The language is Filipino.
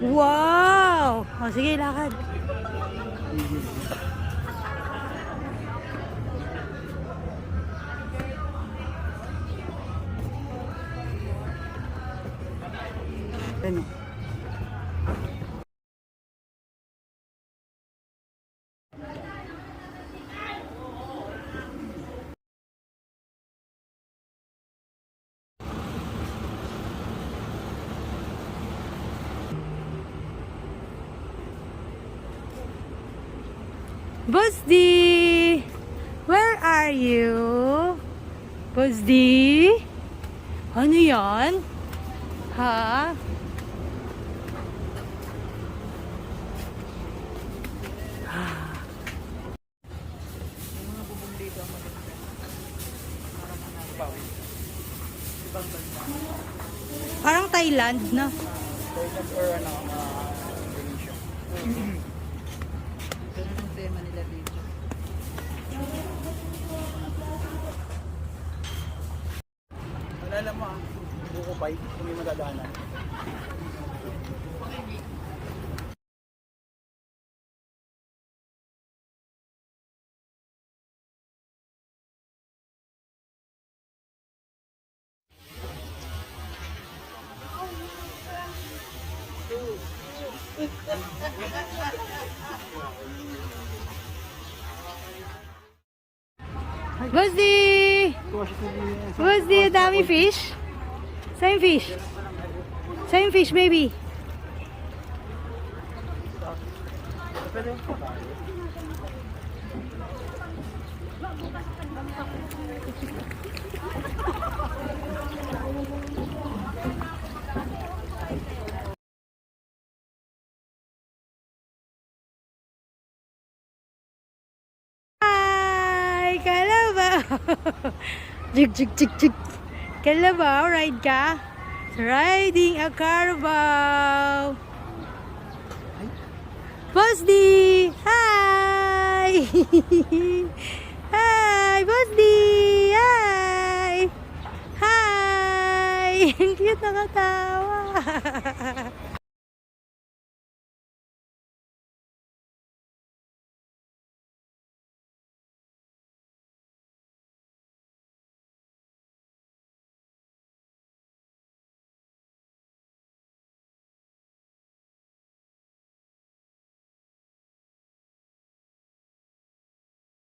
Wow! O, sige, lakad. Ano? Busdi! Where are you? Busdi? Ano yan? Ha? Parang Thailand na. Thailand or ano, uh, Alala mo ang buko bike kung may madadaanan. Busdi! the dami fish. Same fish. Same fish, baby. jig, jig, jig, jig. Kalabaw, ride ka? Riding a carabao. Busdi! Hi! Hi! Busdi! Hi! Hi! Ang cute nakatawa.